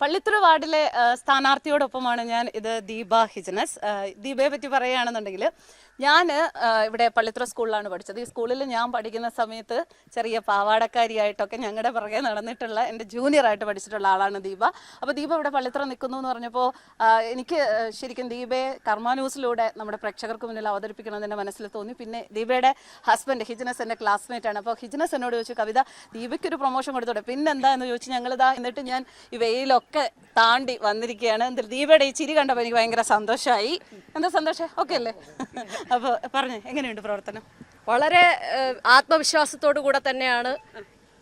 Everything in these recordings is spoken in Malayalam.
പള്ളിത്തുറ വാർഡിലെ സ്ഥാനാർത്ഥിയോടൊപ്പമാണ് ഞാൻ ഇത് ദീപ ഹിജനസ്. ദീപയെ പറ്റി പറയുകയാണെന്നുണ്ടെങ്കിൽ ഞാൻ ഇവിടെ പള്ളിത്തുറ സ്കൂളിലാണ് പഠിച്ചത്. ഈ സ്കൂളിൽ ഞാൻ പഠിക്കുന്ന സമയത്ത് ചെറിയ പാവാടക്കാരിയായിട്ടൊക്കെ ഞങ്ങളുടെ പുറകെ നടന്നിട്ടുള്ള എന്റെ ജൂനിയറായിട്ട് പഠിച്ചിട്ടുള്ള ആളാണ് ദീപ. അപ്പോൾ ദീപ ഇവിടെ പള്ളിത്തുറ നിൽക്കുന്നു എന്ന് പറഞ്ഞപ്പോൾ എനിക്ക് ശരിക്കും ദീപയെ കർമ്മ ന്യൂസിലൂടെ നമ്മുടെ പ്രേക്ഷകർക്ക് മുന്നിൽ അവതരിപ്പിക്കണമെന്ന് മനസ്സിൽ തോന്നി. പിന്നെ ദീപയുടെ ഹസ്ബൻഡ് ഹിജ്നസ് എന്റെ ക്ലാസ്മേറ്റ് ആണ്. അപ്പോൾ ഹിജ്നസ് എന്നോട് ചോദിച്ചു കവിത ദീപയ്ക്കൊരു പ്രൊമോഷൻ കൊടുത്തോടെ പിന്നെന്താ എന്ന് ചോദിച്ചു? ഞങ്ങളിതാ എന്നിട്ട് ഞാൻ ഈ വെയിലൊക്കെ താണ്ടി വന്നിരിക്കുകയാണ്. എന്തായാലും ദീപയുടെ ഈ ചിരി കണ്ടപ്പോൾ എനിക്ക് ഭയങ്കര സന്തോഷമായി എന്താ സന്തോഷം? ഓക്കെ അല്ലേ? അപ്പോൾ പറഞ്ഞു എങ്ങനെയുണ്ട് പ്രവർത്തനം? വളരെ ആത്മവിശ്വാസത്തോടു കൂടെ തന്നെയാണ്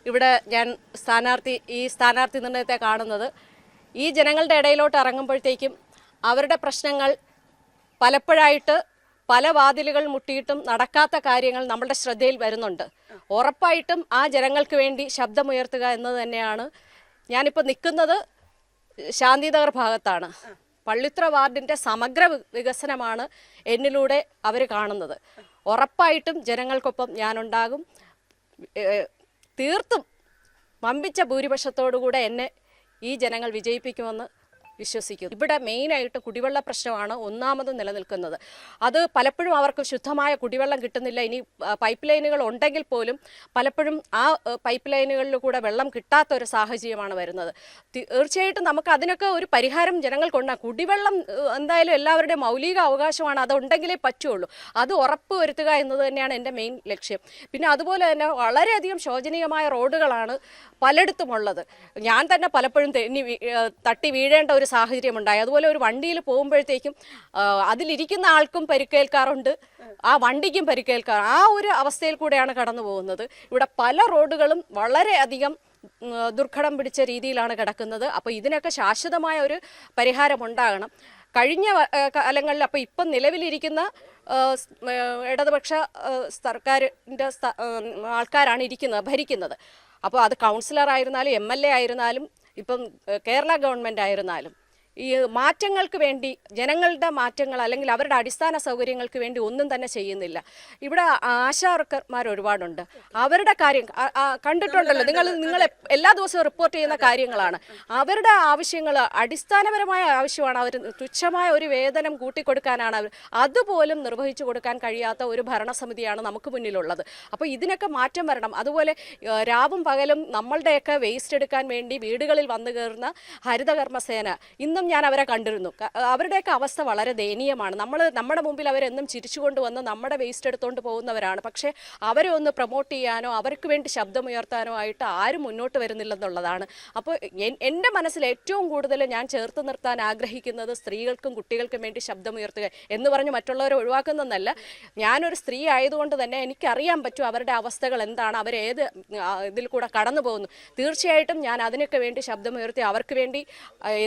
ഇവിടെ ഞാൻ സ്ഥാനാർത്ഥി ഈ സ്ഥാനാർത്ഥി നിർണയത്തെ കാണുന്നത്. ഈ ജനങ്ങളുടെ ഇടയിലോട്ട് ഇറങ്ങുമ്പോഴത്തേക്കും അവരുടെ പ്രശ്നങ്ങൾ പലപ്പോഴായിട്ട് പല വാതിലുകൾ മുട്ടിയിട്ടും നടക്കാത്ത കാര്യങ്ങൾ നമ്മളുടെ ശ്രദ്ധയിൽ വരുന്നുണ്ട്. ഉറപ്പായിട്ടും ആ ജനങ്ങൾക്ക് വേണ്ടി ശബ്ദമുയർത്തുക എന്നത് തന്നെയാണ് ഞാനിപ്പോൾ നിൽക്കുന്നത് ശാന്തിനഗർ ഭാഗത്താണ്. പള്ളിത്ര വാർഡിന്റെ സമഗ്ര വികസനമാണ് എന്നിലൂടെ അവർ കാണുന്നത്. ഉറപ്പായിട്ടും ജനങ്ങൾക്കൊപ്പം ഞാനുണ്ടാകും. തീർത്തും വമ്പിച്ച ഭൂരിപക്ഷത്തോടുകൂടെ എന്നെ ഈ ജനങ്ങൾ വിജയിപ്പിക്കുമെന്ന് വിശ്വസിക്കുന്നു. ഇവിടെ മെയിനായിട്ട് കുടിവെള്ള പ്രശ്നമാണ് ഒന്നാമത് നിലനിൽക്കുന്നത്. അത് പലപ്പോഴും അവർക്ക് ശുദ്ധമായ കുടിവെള്ളം കിട്ടുന്നില്ല. ഇനി പൈപ്പ് ലൈനുകൾ ഉണ്ടെങ്കിൽ പോലും പലപ്പോഴും ആ പൈപ്പ് ലൈനുകളിൽ കൂടെ വെള്ളം കിട്ടാത്ത ഒരു സാഹചര്യമാണ് വരുന്നത്. തീർച്ചയായിട്ടും നമുക്ക് അതിനൊക്കെ ഒരു പരിഹാരം ജനങ്ങൾക്കുണ്ടാകും കുടിവെള്ളം എന്തായാലും എല്ലാവരുടെയും മൗലിക അവകാശമാണ്. അതുണ്ടെങ്കിലേ പറ്റുള്ളൂ. അത് ഉറപ്പ് വരുത്തുക എന്നത് തന്നെയാണ് എന്റെ മെയിൻ ലക്ഷ്യം. പിന്നെ അതുപോലെ തന്നെ വളരെയധികം ശോചനീയമായ റോഡുകളാണ് പലയിടത്തും ഉള്ളത്. ഞാൻ തന്നെ പലപ്പോഴും തട്ടി വീഴേണ്ട ഒരു സാഹചര്യമുണ്ടായി. അതുപോലെ ഒരു വണ്ടിയിൽ പോകുമ്പോഴത്തേക്കും അതിലിരിക്കുന്ന ആൾക്കും പരിക്കേൽക്കാറുണ്ട്. ആ വണ്ടിക്കും പരിക്കേൽക്കാറ് ആ ഒരു അവസ്ഥയിൽ കൂടെയാണ് കടന്നു പോകുന്നത്. ഇവിടെ പല റോഡുകളും വളരെ അധികം ദുർഘടം പിടിച്ച രീതിയിലാണ് കിടക്കുന്നത്. അപ്പോൾ ഇതിനൊക്കെ ശാശ്വതമായ ഒരു പരിഹാരം ഉണ്ടാകണം. കഴിഞ്ഞ കാലങ്ങളിൽ അപ്പോൾ ഇപ്പം നിലവിലിരിക്കുന്ന ഇടതുപക്ഷ സർക്കാരിന്റെ ആൾക്കാരാണ് ഇരിക്കുന്നത് ഭരിക്കുന്നത്. അപ്പോൾ അത് കൗൺസിലർ ആയിരുന്നാലും എം എൽ എ ആയിരുന്നാലും ഇപ്പം കേരള ഗവൺമെന്റ് ആയിരുന്നാലും ഈ മാറ്റങ്ങൾക്ക് വേണ്ടി ജനങ്ങളുടെ മാറ്റങ്ങൾ അല്ലെങ്കിൽ അവരുടെ അടിസ്ഥാന സൗകര്യങ്ങൾക്ക് വേണ്ടി ഒന്നും തന്നെ ചെയ്യുന്നില്ല. ഇവിടെ ആശാ വർക്കർമാർ ഒരുപാടുണ്ട്. അവരുടെ കാര്യം കണ്ടിട്ടുണ്ടല്ലോ നിങ്ങൾ നിങ്ങൾ എല്ലാ ദിവസവും റിപ്പോർട്ട് ചെയ്യുന്ന കാര്യങ്ങളാണ്. അവരുടെ ആവശ്യങ്ങൾ അടിസ്ഥാനപരമായ ആവശ്യമാണ് അവർ തുച്ഛമായ ഒരു വേതനം കൂട്ടിക്കൊടുക്കാനാണ് അവർ അതുപോലും നിർവഹിച്ചു കൊടുക്കാൻ കഴിയാത്ത ഒരു ഭരണസമിതിയാണ് നമുക്ക് മുന്നിലുള്ളത്. അപ്പോൾ ഇതിനൊക്കെ മാറ്റം വരണം. അതുപോലെ രാവും പകലും നമ്മളുടെയൊക്കെ വേസ്റ്റ് എടുക്കാൻ വേണ്ടി വീടുകളിൽ വന്നു കയറുന്ന ഹരിതകർമ്മസേന ഇന്നും ഞാൻ അവരെ കണ്ടിരുന്നു. അവരുടെയൊക്കെ അവസ്ഥ വളരെ ദയനീയമാണ്. നമ്മൾ നമ്മുടെ മുമ്പിൽ അവരെന്നും ചിരിച്ചുകൊണ്ട് വന്ന് നമ്മുടെ വേസ്റ്റ് എടുത്തുകൊണ്ട് പോകുന്നവരാണ്. പക്ഷേ അവരെ ഒന്ന് പ്രൊമോട്ട് ചെയ്യാനോ അവർക്ക് വേണ്ടി ശബ്ദമുയർത്താനോ ആയിട്ട് ആരും മുന്നോട്ട് വരുന്നില്ലെന്നുള്ളതാണ്. അപ്പോൾ എന്റെ മനസ്സിൽ ഏറ്റവും കൂടുതൽ ഞാൻ ചേർത്ത് നിർത്താൻ ആഗ്രഹിക്കുന്നത് സ്ത്രീകൾക്കും കുട്ടികൾക്കും വേണ്ടി ശബ്ദമുയർത്തുക എന്ന് പറഞ്ഞ് മറ്റുള്ളവരെ ഒഴിവാക്കുന്നതല്ല. ഞാനൊരു സ്ത്രീ ആയതുകൊണ്ട് തന്നെ എനിക്കറിയാൻ പറ്റും അവരുടെ അവസ്ഥകൾ എന്താണ് അവരേത് ഇതിൽ കൂടെ കടന്നു പോകുന്നു തീർച്ചയായിട്ടും ഞാൻ അതിനൊക്കെ വേണ്ടി ശബ്ദമുയർത്തി അവർക്ക് വേണ്ടി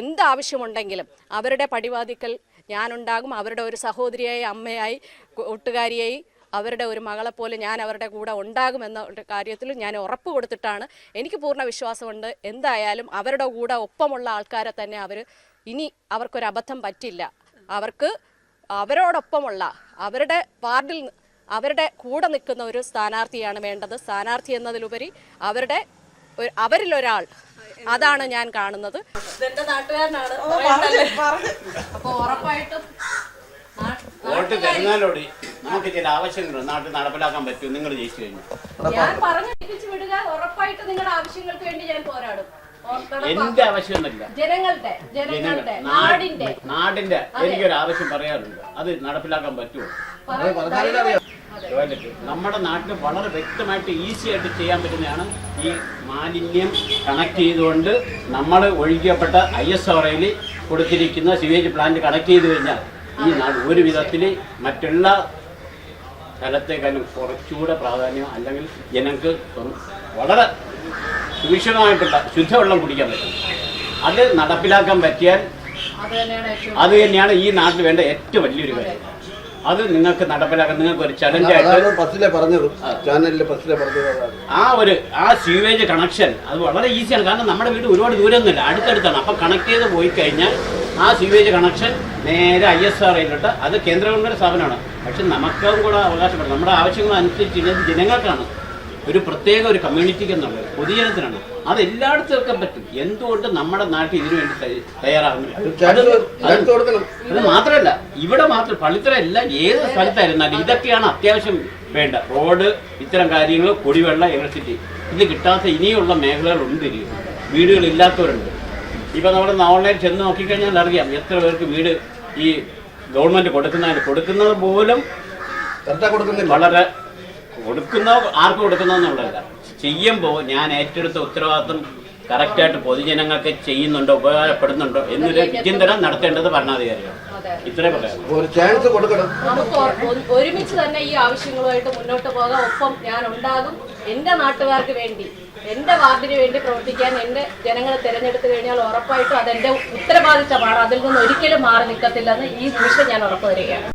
എന്താവശ്യമുണ്ട് എന്ത് ആവശ്യമുണ്ടെങ്കിലും അവരുടെ പടിവാതിക്കൽ ഞാനുണ്ടാകും അവരുടെ ഒരു സഹോദരിയായി അമ്മയായി കൂട്ടുകാരിയായി അവരുടെ ഒരു മകളെപ്പോലെ ഞാൻ അവരുടെ കൂടെ ഉണ്ടാകുമെന്ന കാര്യത്തിൽ ഞാൻ ഉറപ്പ് കൊടുത്തിട്ടാണ് എനിക്ക് പൂർണ വിശ്വാസമുണ്ട്. എന്തായാലും അവരുടെ കൂടെ ഒപ്പമുള്ള ആൾക്കാരെ തന്നെ അവർ ഇനി അവർക്കൊരു അബദ്ധം പറ്റില്ല. അവർക്ക് അവരോടൊപ്പമുള്ള അവരുടെ വാർഡിൽ അവരുടെ കൂടെ നിൽക്കുന്ന ഒരു സ്ഥാനാർത്ഥിയാണ് വേണ്ടത്. സ്ഥാനാർത്ഥി എന്നതിലുപരി അവരുടെ അവരിലൊരാൾ അതാണ് ഞാൻ കാണുന്നത്. അപ്പോൾ ഉറപ്പായിട്ടും വോട്ട് തരുന്നാലോടി. നമുക്ക് ചില ആവശ്യങ്ങളുണ്ട്. നാട്ടിൽ നടപ്പിലാക്കാൻ പറ്റും നിങ്ങൾ ജയിച്ചു കഴിഞ്ഞു. ഞാൻ പറഞ്ഞു. വിടുക. ഉറപ്പായിട്ട് നിങ്ങളുടെ ആവശ്യങ്ങൾക്ക് വേണ്ടി ഞാൻ പോരാടും. എന്റെ ആവശ്യമൊന്നുമില്ല. ജനങ്ങളുടെ ജനങ്ങളുടെ നാടിന്റെ. നാടിന്റെ എനിക്കൊരു ആവശ്യം പറയാറുണ്ട്. അത് നടപ്പിലാക്കാൻ പറ്റുമോ? ടോയ്ലറ്റ് നമ്മുടെ നാട്ടിൽ വളരെ വ്യക്തമായിട്ട് ഈസി ആയിട്ട് ചെയ്യാൻ പറ്റുന്നതാണ് ഈ മാലിന്യം കണക്ട് ചെയ്തുകൊണ്ട് നമ്മൾ ഒഴുകിയപ്പെട്ട ഐ എസ് ഒറയിൽ കൊടുത്തിരിക്കുന്ന സിവേജ് പ്ലാന്റ് കണക്ട് ചെയ്ത് കഴിഞ്ഞാൽ ഈ നാട് ഒരു വിധത്തിൽ മറ്റുള്ള സ്ഥലത്തേക്കാളും കുറച്ചുകൂടെ പ്രാധാന്യം അല്ലെങ്കിൽ ജനങ്ങൾക്ക് വളരെ സുഭിക്ഷണമായിട്ടുള്ള ശുദ്ധവെള്ളം കുടിക്കാൻ പറ്റും. അത് നടപ്പിലാക്കാൻ പറ്റിയാൽ അത് തന്നെയാണ് ഈ നാട്ടിൽ വേണ്ട ഏറ്റവും വലിയൊരു കാര്യം. അത് നിങ്ങൾക്ക് നടപ്പിലാക്കാൻ നിങ്ങൾക്ക് ഒരു ചലഞ്ചായിട്ട് അതാണ് ഫസ്റ്റിലെ പറഞ്ഞത്? ചാനലിൽ ഫസ്റ്റിലെ പറഞ്ഞത് ആ ഒരു ആ സീവേജ് കണക്ഷൻ അത് വളരെ ഈസിയാണ് കാരണം നമ്മുടെ വീട് ഒരുപാട് ദൂരമൊന്നുമില്ല അടുത്തടുത്താണ്. അപ്പം കണക്ട് ചെയ്ത് പോയി കഴിഞ്ഞാൽ ആ സീവേജ് കണക്ഷൻ നേരെ ഐ എസ് ആർ ഐയിലോട്ട് അത് കേന്ദ്ര ഗവൺമെന്റ് സ്ഥാപനമാണ്. പക്ഷെ നമുക്കും കൂടെ അവകാശപ്പെടും നമ്മുടെ ആവശ്യങ്ങൾ അനുസരിച്ച് ജനങ്ങൾക്കാണ്. ഒരു പ്രത്യേക ഒരു കമ്മ്യൂണിറ്റിക്ക് എന്നുള്ളത്. പൊതുജനത്തിനാണ്. അത് എല്ലായിടത്തും പറ്റും. എന്തുകൊണ്ട് നമ്മുടെ നാട്ടിൽ ഇതിനു വേണ്ടി തയ്യാറാകുന്നില്ല? അത് മാത്രമല്ല ഇവിടെ മാത്രം പള്ളിത്തറ എല്ലാം ഏത് സ്ഥലത്തായിരുന്നാലും ഇതൊക്കെയാണ് അത്യാവശ്യം വേണ്ട. റോഡ് ഇത്തരം കാര്യങ്ങൾ കുടിവെള്ളം ഇലക്ട്രിസിറ്റി. ഇത് കിട്ടാത്ത ഇനിയുള്ള മേഖലകളുണ്ട് ഇനി. വീടുകളില്ലാത്തവരുണ്ട്. ഇപ്പം നമ്മുടെ ഓൺലൈൻ ചെന്ന് നോക്കിക്കഴിഞ്ഞാൽ അറിയാം എത്ര പേർക്ക് വീട് ഈ ഗവൺമെന്റ് കൊടുക്കുന്നതിന്. കൊടുക്കുന്നത് പോലും വളരെ കൊടുക്കുന്ന ആർക്ക് കൊടുക്കുന്നതെന്നുള്ളതല്ല. ചെയ്യുമ്പോൾ ഞാൻ ഏറ്റെടുത്ത ഉത്തരവാദിത്വം കറക്റ്റായിട്ട് പൊതുജനങ്ങൾക്ക് ചെയ്യുന്നുണ്ടോ ഉപകാരപ്പെടുന്നുണ്ടോ എന്നൊരു ചിന്തനം നടത്തേണ്ടത് ഭരണാധികാരികളാണ് ഇത്രേ പറയാം നമുക്ക് ഒരുമിച്ച് തന്നെ ഈ ആവശ്യങ്ങളുമായിട്ട് മുന്നോട്ട് പോകാം. ഒപ്പം ഞാൻ ഉണ്ടാകും. എന്റെ നാട്ടുകാർക്ക് വേണ്ടി എന്റെ വാർഡിന് വേണ്ടി പ്രവർത്തിക്കാൻ എന്റെ ജനങ്ങളെ തെരഞ്ഞെടുത്തു കഴിഞ്ഞാൽ ഉറപ്പായിട്ടും അതെന്റെ ഉത്തരവാദിത്തമാണ്. അതിൽ നിന്ന് ഒരിക്കലും മാറി നിൽക്കത്തില്ലെന്ന് ഈ നിമിഷം ഞാൻ ഉറപ്പു തരികയാണ്